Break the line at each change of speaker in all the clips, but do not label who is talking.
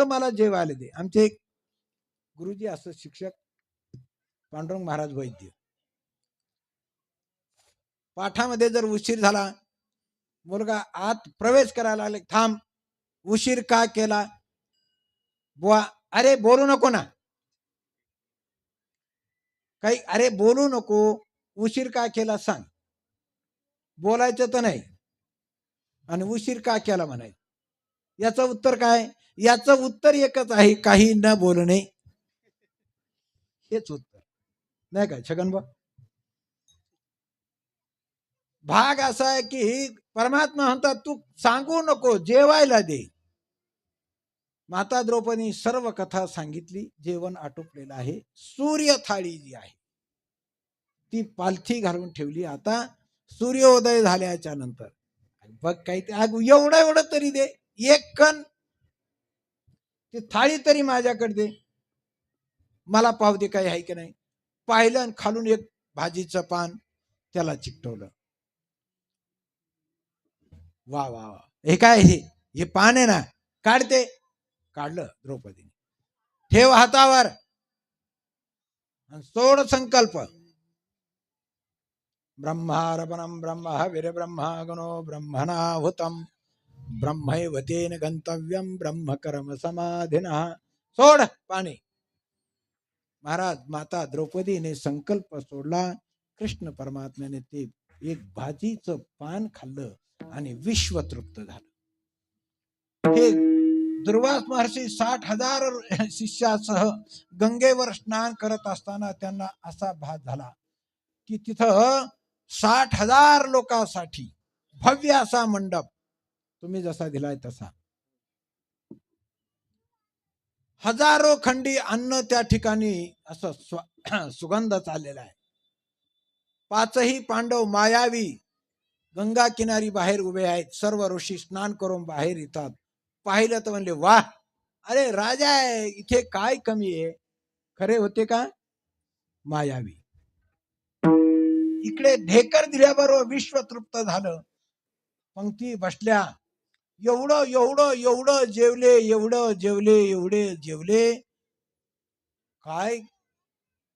फक्त मला जेवायला दे. आमचे एक गुरुजी असत शिक्षक पांडुरंग महाराज वैद्य. पाठामध्ये जर उशीर झाला मुलगा आत प्रवेश करायला लागले थांब उशीर का केला? बुवा अरे बोलू नको ना. काही अरे बोलू नको उशीर का केला सांग. बोलायचं तर नाही. आणि उशीर का केला? म्हणायचं. याचं उत्तर काय? याचं उत्तर एकच आहे काही न बोलणे. हेच उत्तर. नाही काय छगनबा भाग असा आहे की परमात्मा म्हणतात तू सांगू नको जेवायला दे. माता द्रौपदी सर्व कथा सांगितली जेवण आटोपलेलं आहे. सूर्य थाळी जी आहे ती पालथी घालून ठेवली. आता सूर्योदय झाल्याच्यानंतर. बघ काही ते अग एवढं एवढं तरी दे. एक कण ती थाळी तरी माझ्याकडे दे. मला पावते काही आहे की नाही. पाहिलं आणि खालून एक भाजीचं पान त्याला चिकटवलं. वा वा वा. हे काय हे हे पान आहे ना. काढते. काढलं द्रौपदीने. ठेव हातावर. आणि सोड संकल्प. ब्रह्मारपणम ब्रह्म वीरब्रह्मा गणो ब्रह्मणाहुतम. ब्रह्मैवतेन गंतव्यम ब्रह्म कर्म समाधिना सोड पाणी। महाराज माता द्रौपदीने संकल्प सोडला कृष्ण परमात्म्याने ते एक भाजीचं पान खाल्लं आणि विश्व तृप्त झालं. हे दुर्वास महर्षी साठ हजार शिष्यासह गंगेवर स्नान करत असताना त्यांना असा भास झाला की तिथं साठ हजार लोकांसाठी भव्य असा मंडप तुम्ही जसा दिलाय तसा. हजारो खंडी अन्न त्या ठिकाणी असं सुगंध चाललेला आहे. पाचही पांडव मायावी गंगा किनारी बाहेर उभे आहेत. सर्व ऋषी स्नान करून बाहेर येतात. पाहिलं तर म्हणले वा अरे राजा आहे. इथे काय कमी आहे? खरे होते का? मायावी. इकडे ढेकर दिल्याबरोबर विश्व तृप्त झालं. पंक्ती बसल्या. एवढं एवढं एवढं जेवले एवढं जेवले एवढे जेवले. काय?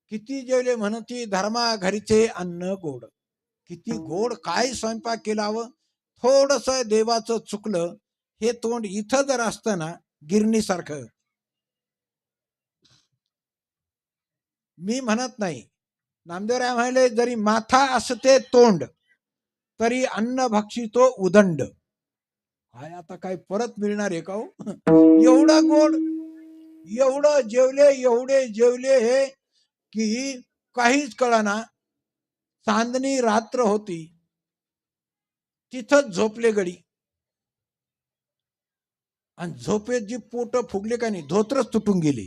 किती जेवले म्हणती धर्मा घरीचे अन्न गोड. किती गोड काय स्वयंपाक केलावं? थोडस देवाचं चुकलं हे तोंड इथं जर असतं ना गिरणीसारखं. मी म्हणत नाही. नामदेवराय म्हणाले जरी माथा असते तोंड तरी अन्न भक्षितो उदंड. हाय आता काय परत मिळणार आहे का हो? एवढा गोड एवढं जेवले एवढे जेवले हे की काहीच कळना. चांदणी रात्र होती. तिथंच झोपले गडी. आणि झोपेत जी पोट फुगले का नाही धोत्रच तुटून गेले.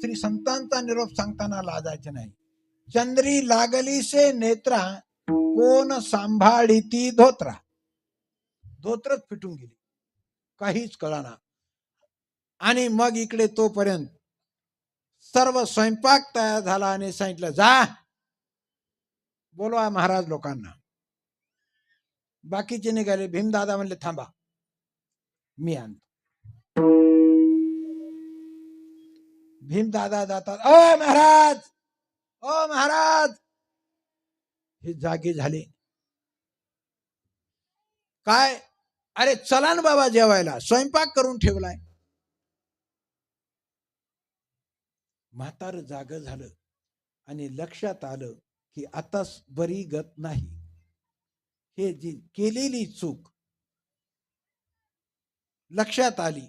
श्री संतांचा निरोप सांगताना लाजायचे नाही. चंद्री लागली से नेत्रा कोण सांभाळीती धोत्रा. धोत्रच फिटून गेली. काहीच कळाना. आणि मग इकडे तोपर्यंत सर्व स्वयंपाक तयार झाला आणि सांगितलं जा. बोलवा महाराज लोकांना. बाकीचे निघाले. भीमदादा म्हणले थांबा. मी आणतो. भीमदादा जातात ओ महाराज! ओ महाराज! हे जागे झाले. काय? अरे चला ना बाबा जेवायला. स्वयंपाक करून ठेवलाय. म्हातार जाग झालं आणि लक्षात आलं की आता बरी गत नाही. हे जी केलेली चूक लक्षात आली.